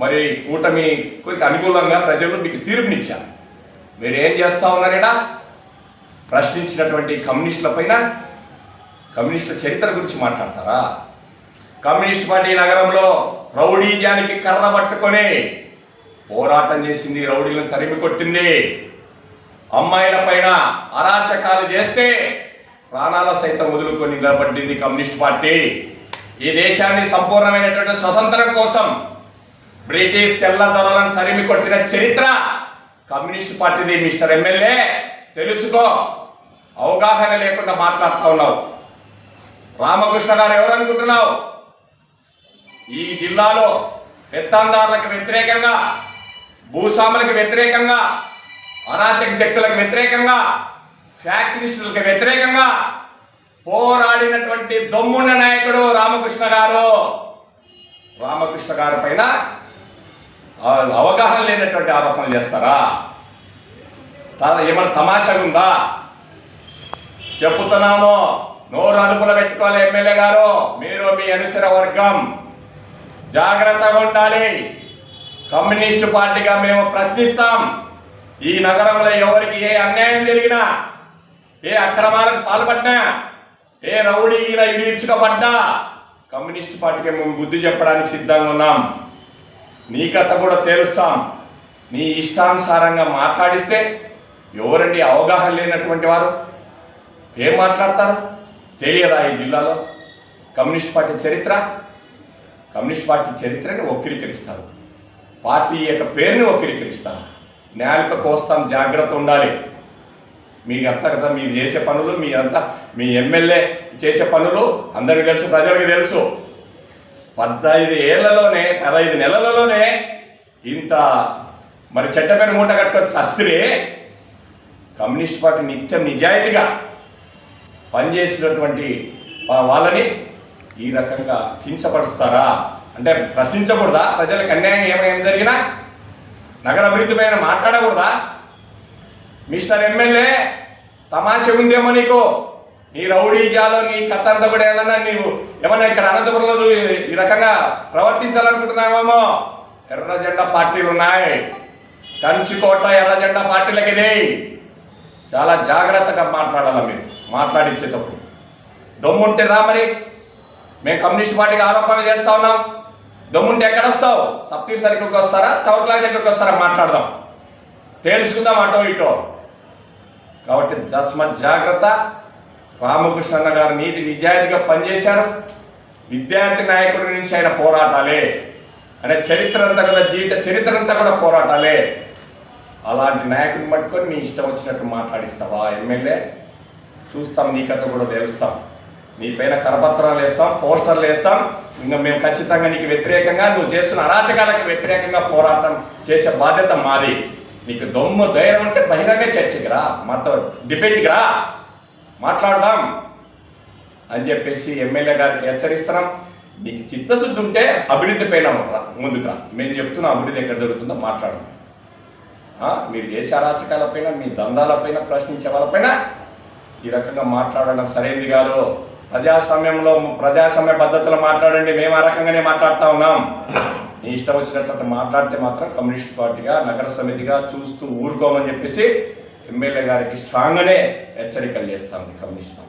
మరి కూటమి కొరికి అనుకూలంగా ప్రజలు మీకు తీర్పునిచ్చారు. మీరు ఏం చేస్తా ఉన్నారేడా ప్రశ్నించినటువంటి కమ్యూనిస్టుల పైన కమ్యూనిస్టుల చరిత్ర గురించి మాట్లాడతారా? కమ్యూనిస్ట్ పార్టీ నగరంలో రౌడీజానికి కర్ర పట్టుకొని పోరాటం చేసింది రౌడీలను తరిమి కొట్టింది. అమ్మాయిల పైన అరాచకాలు చేస్తే ప్రాణాల సైతం వదులుకొని నిలబడింది కమ్యూనిస్ట్ పార్టీ. ఈ దేశాన్ని సంపూర్ణమైనటువంటి స్వతంత్రం కోసం బ్రిటిష్ తెల్లదొరలను తరిమి కొట్టిన చరిత్ర కమ్యూనిస్ట్ పార్టీది మిస్టర్ ఎమ్మెల్యే. తెలుసుకో అవగాహన లేకుండా మాట్లాడుతూ ఉన్నావు. రామకృష్ణ గారు ఎవరు అనుకుంటున్నావు? ఈ జిల్లాలో పెత్తందారులకు వ్యతిరేకంగా భూస్వాములకు వ్యతిరేకంగా అరాచక శక్తులకు వ్యతిరేకంగా ఫ్యాక్షనిస్టులకు వ్యతిరేకంగా పోరాడినటువంటి దొమ్మున్న నాయకుడు రామకృష్ణ గారు. రామకృష్ణ గారి పైన అవగాహన లేనటువంటి ఆరోపణలు చేస్తారా? ఏమైనా తమాషగా ఉందా? చెప్పుతున్నాము నోరు అదుపులో పెట్టుకోవాలి ఎమ్మెల్యే గారు. మీరు మీ అనుచర వర్గం. జాగ్రత్తగా ఉండాలి. కమ్యూనిస్టు పార్టీగా మేము ప్రశ్నిస్తాం. ఈ నగరంలో ఎవరికి ఏ అన్యాయం జరిగినా ఏ అక్రమాలకు పాల్పడినా ఏ రౌడీల ఇరుచుకబడ్డా కమ్యూనిస్ట్ పార్టీకి మేము బుద్ధి చెప్పడానికి సిద్ధంగా ఉన్నాం. నీ కథ కూడా తేలుస్తాం. నీ ఇష్టానుసారంగా మాట్లాడిస్తే ఎవరండి అవగాహన లేనటువంటి వారు? ఏం మాట్లాడతారు? తెలియదా ఈ జిల్లాలో? కమ్యూనిస్ట్ పార్టీ చరిత్ర? కమ్యూనిస్ట్ పార్టీ చరిత్రని వక్రీకరిస్తారు. పార్టీ యొక్క పేరుని వక్రీకరిస్తారు. నేలక కోస్తాం జాగ్రత్త ఉండాలి. మీకు అంతా కదా మీరు చేసే పనులు మీరంతా మీ ఎమ్మెల్యే చేసే పనులు అందరికీ తెలుసు ప్రజలకు తెలుసు. పద్దైదు ఏళ్ళలోనే పదహైదు నెలలలోనే ఇంత మరి చెడ్డపైన మూట కట్టుకొని శస్త్రి కమ్యూనిస్ట్ పార్టీ నిత్యం నిజాయితీగా పనిచేసినటువంటి వాళ్ళని ఈ రకంగా కించపరుస్తారా? అంటే ప్రశ్నించకూడదా? ప్రజలకు అన్యాయం ఏమైనా జరిగినా? నగర అభివృద్ధి పైన మాట్లాడకూడదా? మిస్టర్ ఎమ్మెల్యే తమాష ఉందేమో నీకు? నీ రౌడీజాలో నీ కత్తంతా కూడా ఏదన్నా నీవు ఏమన్నా ఇక్కడ అనంతపురంలో ఈ రకంగా ప్రవర్తించాలనుకుంటున్నావేమో? ఎర్ర జెండా పార్టీలు ఉన్నాయి. కంచికోట ఎర్ర జెండా పార్టీలకి ఇది. చాలా జాగ్రత్తగా మాట్లాడాలి మీరు? మాట్లాడించేటప్పుడు. దమ్ముంటే రా మరి. మేము కమ్యూనిస్ట్ పార్టీకి ఆరోపణలు చేస్తా ఉన్నాం. దమ్ముంటే ఎక్కడ వస్తావు? సప్తీ సర్కిల్కి వస్తారా? తవర్లాగ్ దగ్గరికి వస్తారా? మాట్లాడదాం. తేల్చుకుందాం అటో ఇటో. కాబట్టి తస్మత్ జాగ్రత్త. రామకృష్ణ గారు నీతి నిజాయితీగా పనిచేశారు. విద్యార్థి నాయకుడి నుంచి ఆయన పోరాటాలే. అనే చరిత్ర అంతా కూడా జీవిత చరిత్ర అంతా కూడా పోరాటాలే. అలాంటి నాయకుడిని పట్టుకొని నీ ఇష్టం వచ్చినట్టు మాట్లాడిస్తావా ఎమ్మెల్యే? చూస్తాం నీ కథ కూడా తెలుస్తాం. నీ పైన కరపత్రాలు వేస్తాం పోస్టర్లు వేస్తాం. ఇంకా మేము ఖచ్చితంగా నీకు వ్యతిరేకంగా నువ్వు చేస్తున్న అరాచకాలకు వ్యతిరేకంగా పోరాటం చేసే బాధ్యత మాది. నీకు దొమ్ము ధైర్యం అంటే బహిరంగ చర్చకి రా మాతో డిబేట్కి రా. మాట్లాడదాం అని చెప్పేసి ఎమ్మెల్యే గారికి హెచ్చరిస్తున్నాం. నీకు చిత్తశుద్ధి ఉంటే అభివృద్ధి పైన ముందుగా మేము చెప్తున్న అభివృద్ధి ఎక్కడ జరుగుతుందో మాట్లాడదాం. మీరు చేసే అరాచకాలపైన మీ దందాలపైన ప్రశ్నించే వాళ్ళపైన ఈ రకంగా మాట్లాడడం సరైనది కాదు. ప్రజాస్వామ్యంలో ప్రజాస్వామ్య పద్ధతిలో మాట్లాడండి. మేము ఆ రకంగానే మాట్లాడుతూ ఉన్నాం. నీ ఇష్టం వచ్చినట్టు మాట్లాడితే మాత్రం కమ్యూనిస్ట్ పార్టీగా నగర సమితిగా చూస్తూ ఊరుకోమని చెప్పేసి ఎమ్మెల్యే గారికి స్ట్రాంగ్గానే హెచ్చరికలు చేస్తాం కమ్యూనిస్ట్